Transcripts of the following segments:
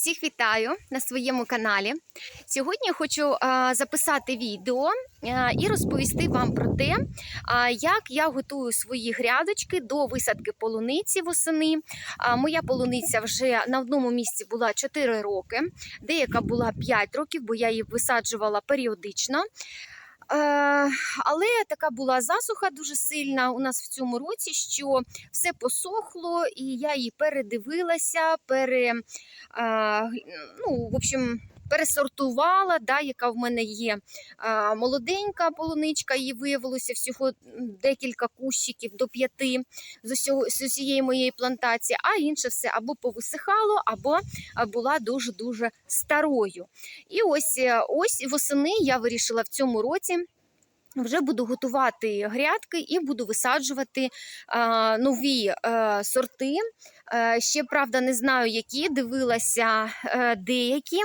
Всіх вітаю на своєму каналі. Сьогодні я хочу записати відео і розповісти вам про те, як я готую свої грядочки до висадки полуниці восени. Моя полуниця вже на одному місці була 4 роки, деяка була 5 років, бо я її висаджувала періодично. Е, але така була засуха дуже сильна у нас в цьому році, що все посохло, і я її передивилася, пере, ну, в общем, пересортувала, да, яка в мене є молоденька полуничка, її виявилося всього декілька кущиків до п'яти з, усього, з усієї моєї плантації, а інше все або повисихало, або була дуже-дуже старою. І ось е, ось восени я вирішила в цьому році. Вже буду готувати грядки і буду висаджувати а, нові е, сорти. Е, ще правда не знаю, які дивилася е, деякі.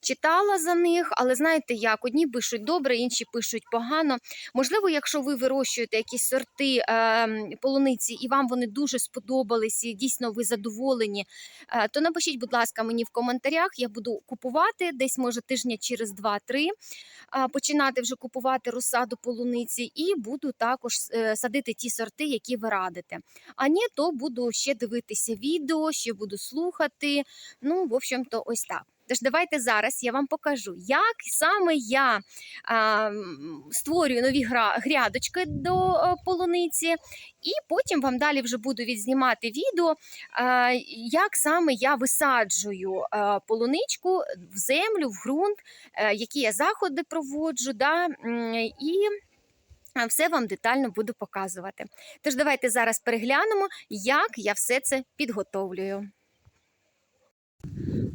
Читала за них, але знаєте як, одні пишуть добре, інші пишуть погано. Можливо, якщо ви вирощуєте якісь сорти е, полуниці і вам вони дуже сподобались, і дійсно ви задоволені, е, то напишіть, будь ласка, мені в коментарях. Я буду купувати десь, може, тижня через 2-3, е, починати вже купувати розсаду полуниці, і буду також е, садити ті сорти, які ви радите. А ні, то буду ще дивитися відео, ще буду слухати. Ну, в общем-то, ось так. Тож давайте зараз я вам покажу, як саме я а, створюю нові гра, грядочки до а, полуниці, і потім вам далі вже буду відзнімати відео, а, як саме я висаджую а, полуничку в землю, в ґрунт, а, які я заходи проводжу. Да, і все вам детально буду показувати. Тож давайте зараз переглянемо, як я все це підготовлюю.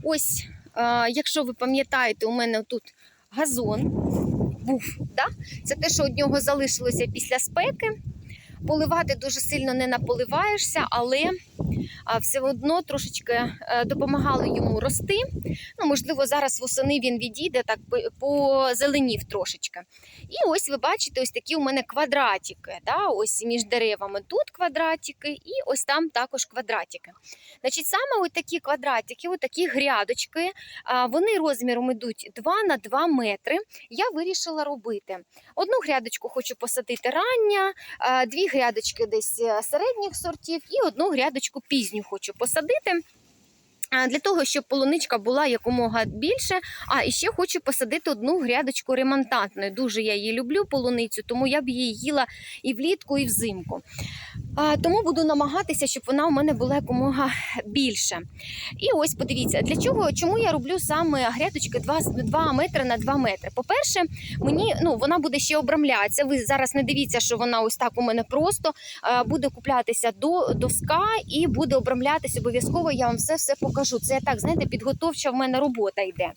Ось Е, Якщо ви пам'ятаєте, у мене тут газон був. Да? Це те, що від нього залишилося після спеки. Поливати дуже сильно не наполиваєшся, але все одно трошечки е, допомагало йому рости. Ну, можливо, зараз восени він відійде, так позеленів трошечки. І ось ви бачите, ось такі у мене квадратики. Да? Ось між деревами тут квадратики, і ось там також квадратики. Значить, саме ось такі квадратики, ось такі грядочки, вони розміром йдуть 2 на 2 метри. Я вирішила робити. Одну грядочку хочу посадити рання, дві грядочки десь е, середніх сортів і одну грядочку пізню хочу посадити. Для того, щоб полуничка була якомога більше. А і ще хочу посадити одну грядочку ремонтантної. Дуже я її люблю, полуницю, тому я б її їла і влітку, і взимку. А, Тому буду намагатися, щоб вона у мене була якомога більше. І ось подивіться, для чого, чому я роблю саме грядочки 2, 2 метри на 2 метри. По-перше, мені ну, вона буде ще обрамлятися. Ви зараз не дивіться, що вона ось так у мене просто буде куплятися до доска і буде обрамлятися. Обов'язково я вам все покажу. Це так, знаєте, підготовча в мене робота йде.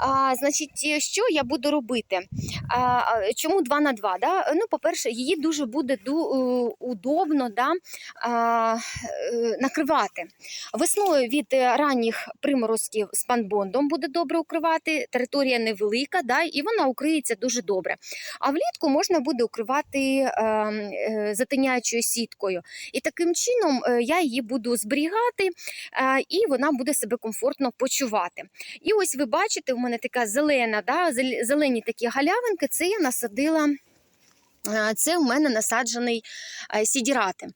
А, Значить, що я буду робити? А, а, Чому 2 на 2? Да? Ну, по-перше, її дуже буде е, удобно да, а, е, накривати. Весною від ранніх приморозків з панбондом буде добре укривати. Територія невелика, да, і вона укриється дуже добре. А влітку можна буде укривати е, е, затиняючою сіткою. І таким чином я її буду зберігати, е, і вона буде себе комфортно почувати. І ось ви бачите, у мене така зелена, да, зелені такі галявинки, це я насадила. Це у мене насаджений е, сідірати.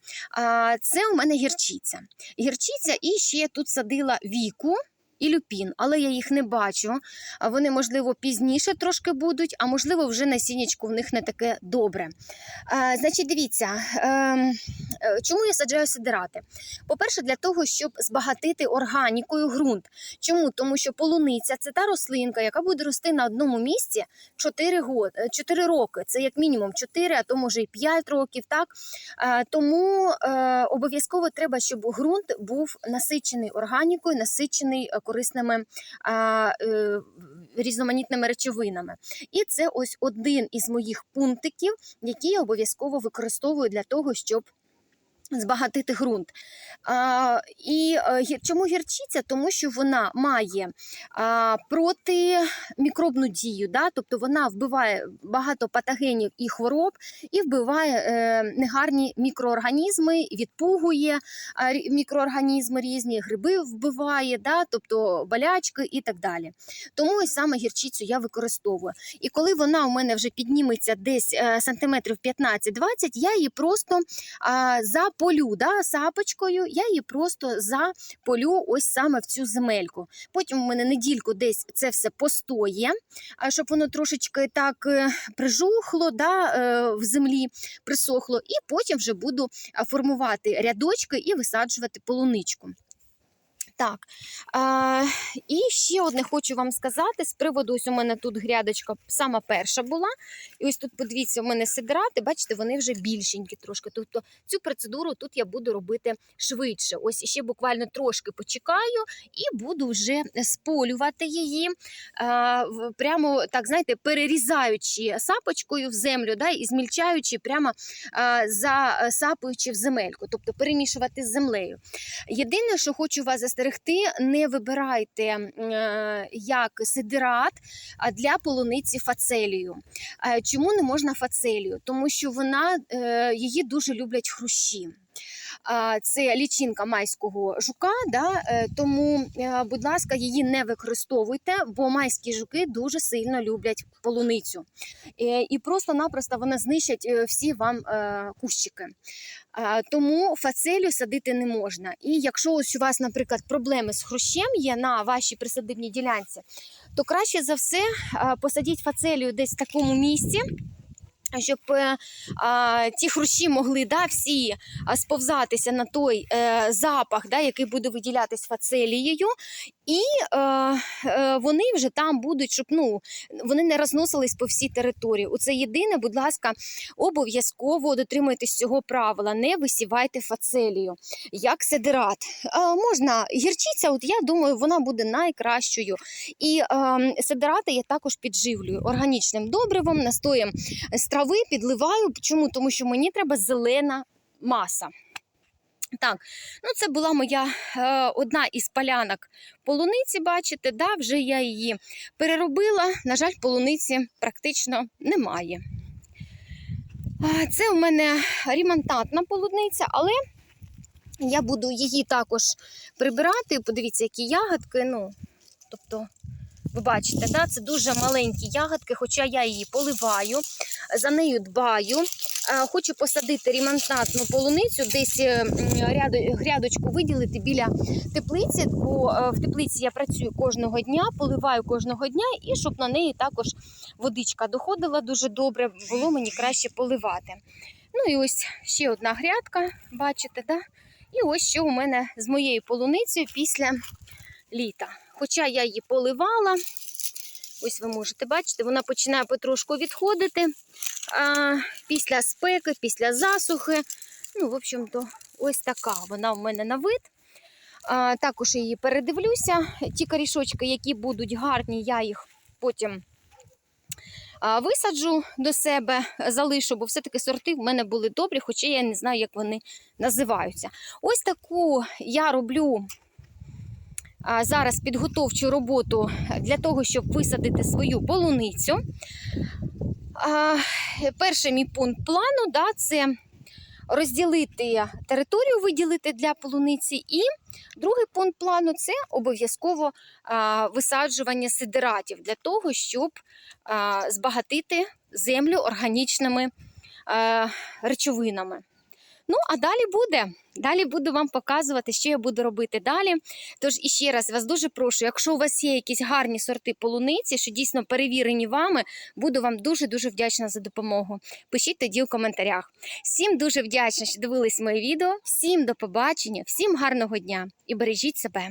Це у мене гірчиця. Гірчиця і ще тут садила віку. І люпін, але я їх не бачу. Вони, можливо, пізніше трошки будуть, а можливо, вже насіннячку в них не таке добре. А, значить, дивіться, ем, е, чому я саджаю сидирати? По-перше, для того, щоб збагатити органікою ґрунт. Чому? Тому що полуниця це та рослинка, яка буде рости на одному місці 4, год, 4 роки. Це як мінімум 4, а то може і 5 років. Так? Е, Тому е, обов'язково треба, щоб ґрунт був насичений органікою, насичений е, корисними е, різноманітними речовинами. І це ось один із моїх пунктиків, які я обов'язково використовую для того, щоб Збагатити ґрунт. А, і е, чому гірчиця? Тому що вона має а, протимікробну дію, да? тобто вона вбиває багато патогенів і хвороб, і вбиває е, негарні мікроорганізми, відпугує мікроорганізми різні, гриби вбиває, да? тобто болячки і так далі. Тому ось саме гірчицю я використовую. І коли вона у мене вже підніметься десь е, сантиметрів 15-20, я її просто а, заполю да, сапочкою, я її просто заполю ось саме в цю земельку. Потім у мене недільку десь це все постоє, щоб воно трошечки так е, прижухло да, е, в землі, присохло, і потім вже буду формувати рядочки і висаджувати полуничку. Так, а, і ще одне хочу вам сказати з приводу, ось у мене тут грядочка сама перша була. І ось тут, подивіться, у мене сидрати, бачите, вони вже більшенькі трошки. Тобто цю процедуру тут я буду робити швидше. Ось ще буквально трошки почекаю і буду вже сполювати її, а, прямо так, знаєте, перерізаючи сапочкою в землю, да, і змільчаючи, прямо а, засапуючи в земельку, тобто перемішувати з землею. Єдине, що хочу вас застерегти, не вибирайте е, як сидират для полуниці фацелію. Е, Чому не можна фацелію? Тому що вона е, її дуже люблять хрущі. Це лічинка майського жука, да? е, тому, е, будь ласка, її не використовуйте, бо майські жуки дуже сильно люблять полуницю. Е, І просто-напросто вона знищать всі вам кущики. Тому фацелію садити не можна. І якщо ось у вас, наприклад, проблеми з хрущем є на вашій присадибній ділянці, то краще за все посадіть фацелію десь в такому місці. Щоб е, а, ті хрущі могли да, всі сповзатися на той е, запах, да, який буде виділятись фацелією, і е, е, вони вже там будуть, щоб ну, вони не розносились по всій території. Оце єдине, будь ласка, обов'язково дотримуйтесь цього правила. Не висівайте фацелію, як сидират. Е, можна гірчиця, от я думаю, вона буде найкращою. І е, сидирати я також підживлюю органічним добривом, настоєм з трави підливаю. Чому? Тому що мені треба зелена маса. Так, ну це була моя е, одна із полянок полуниці, бачите, да, вже я її переробила. На жаль, полуниці практично немає. Це у мене ремонтантна полуниця, але я буду її також прибирати. Подивіться, які ягодки. Ну, тобто, ви бачите, да, це дуже маленькі ягодки, хоча я її поливаю, за нею дбаю. Хочу посадити ремонтантну полуницю, десь е, грядочку виділити біля теплиці, бо е, в теплиці я працюю кожного дня, поливаю кожного дня, і щоб на неї також водичка доходила дуже добре, було мені краще поливати. Ну і ось ще одна грядка, бачите, да? І ось що у мене з моєю полуницею після літа. Хоча я її поливала, ось ви можете бачити, вона починає потрошку відходити після спеки, після засухи. Ну, в общем-то, ось така вона в мене на вид. Також її передивлюся. Ті корішочки, які будуть гарні, я їх потім висаджу до себе, залишу, бо все-таки сорти в мене були добрі, хоча я не знаю, як вони називаються. Ось таку я роблю зараз підготовчу роботу для того, щоб висадити свою полуницю. Перший мій пункт плану да, це розділити територію, виділити для полуниці. І другий пункт плану це обов'язково висаджування сидератів для того, щоб збагатити землю органічними речовинами. Ну, а далі буде. Далі буду вам показувати, що я буду робити далі. Тож іще раз вас дуже прошу, якщо у вас є якісь гарні сорти полуниці, що дійсно перевірені вами, буду вам дуже-дуже вдячна за допомогу. Пишіть тоді у коментарях. Всім дуже вдячна, що дивились моє відео. Всім до побачення, всім гарного дня і бережіть себе.